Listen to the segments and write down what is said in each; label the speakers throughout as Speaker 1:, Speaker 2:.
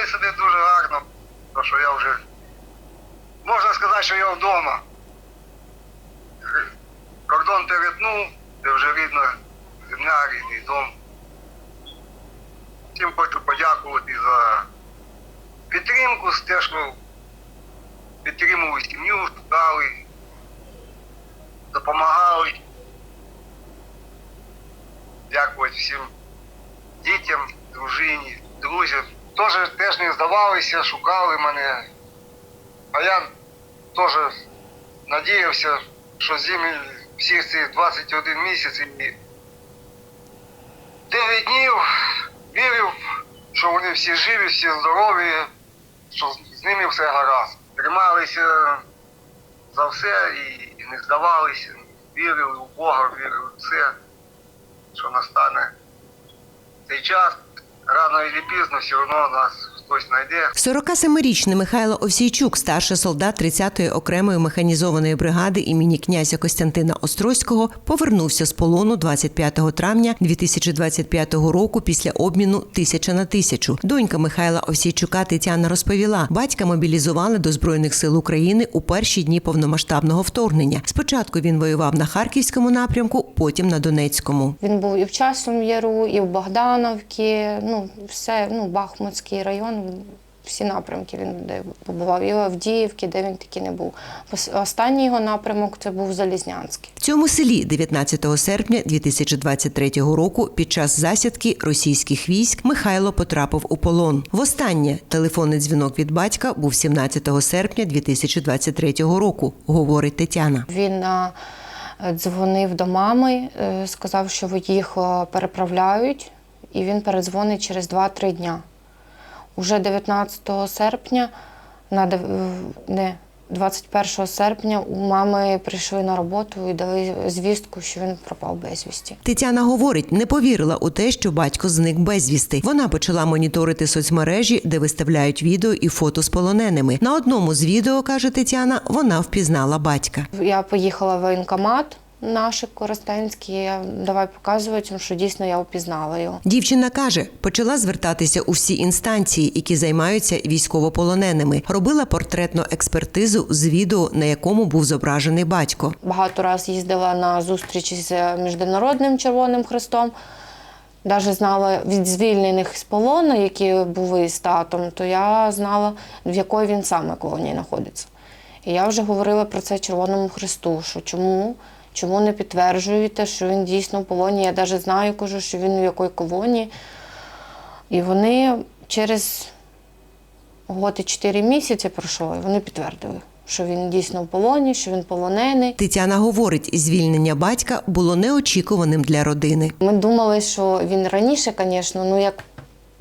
Speaker 1: Почуваю себе дуже гарно, тому що я вже можна сказати, що я вдома. Кордон перетнув, це вже рідна земля, рідний дом. Всім хочу подякувати за підтримку, те, що підтримували сім'ю, шукали, допомагали. Дякувати всім дітям, дружині, друзям. Теж теж не здавалися, шукали мене. А я теж надіявся, що зимі всіх цих 21 місяць і 9 днів вірив, що вони всі живі, всі здорові, що з ними все гаразд. Трималися за все і не здавалися, вірили у Бога, вірили в все, що настане цей час. Рано і пізно все одно нас хтось знайде.
Speaker 2: 47-річний Михайло Овсійчук, старший солдат 30-ї окремої механізованої бригади імені князя Костянтина Острозького, повернувся з полону 25 травня 2025 року після обміну тисяча на тисячу. Донька Михайла Овсійчука Тетяна розповіла, батька мобілізували до збройних сил України у перші дні повномасштабного вторгнення. Спочатку він воював на харківському напрямку, потім на Донецькому.
Speaker 3: Він був і в Часом Яру, і в Богдановці, ну все, ну Бахмутський район, всі напрямки він де побував. І в Авдіївці, де він таки не був. Останній його напрямок це був Залізнянський.
Speaker 2: В цьому селі 19 серпня 2023 року під час засідки російських військ Михайло потрапив у полон. Востаннє телефонний дзвінок від батька був 17 серпня 2023 року, говорить Тетяна.
Speaker 3: Він дзвонив до мами, е, сказав, що їх переправляють, і він передзвонить через 2-3 дня. Уже 19 серпня, на не 21 серпня у мами прийшли на роботу і дали звістку, що він пропав безвісті.
Speaker 2: Тетяна говорить, не повірила у те, що батько зник безвісти. Вона почала моніторити соцмережі, де виставляють відео і фото з полоненими. На одному з відео каже Тетяна, вона впізнала батька.
Speaker 3: Я поїхала в воєнкомат наш Коростенський, я давай показувати, що дійсно я впізнала його.
Speaker 2: Дівчина каже, почала звертатися у всі інстанції, які займаються військовополоненими. Робила портретну експертизу з відео, на якому був зображений батько.
Speaker 3: Багато раз їздила на зустрічі з Міжнародним Червоним Хрестом. Навіть знала від звільнених з полону, які були з татом, то я знала, в якої він саме колонії знаходиться. І я вже говорила про це Червоному Христу, що чому, чому не підтверджуєте, що він дійсно в полоні. Я навіть знаю, кажу, що він в якої колонії. І вони через год і 4 місяці пройшло, і вони підтвердили, що він дійсно в полоні, що він полонений.
Speaker 2: Тетяна говорить, звільнення батька було неочікуваним для родини.
Speaker 3: Ми думали, що він раніше, звісно, ну як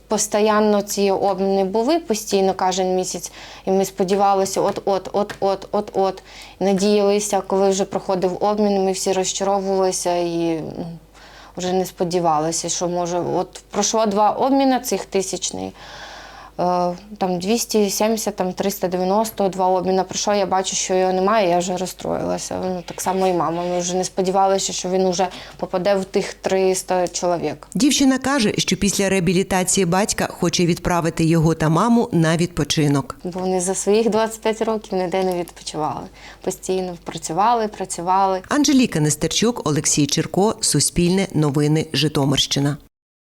Speaker 3: постійно ці обміни були постійно кожен місяць, і ми сподівалися, от-от, от-от, от-от. Надіялися, коли вже проходив обмін, ми всі розчаровувалися і ну, вже не сподівалися, що може. От пройшло два обміни цих тисячних. Е, Там 270, там 390, два обміна пройшло, я бачу, що його немає, я вже розстроїлася. Ну, так само і мама. Ми вже не сподівалися, що він вже попаде в тих 300 чоловік.
Speaker 2: Дівчина каже, що після реабілітації батька хоче відправити його та маму на відпочинок.
Speaker 3: Бо вони за своїх 25 років ніде не відпочивали. Постійно працювали, працювали.
Speaker 2: Анжеліка Нестерчук, Олексій Черко, Суспільне, Новини, Житомирщина.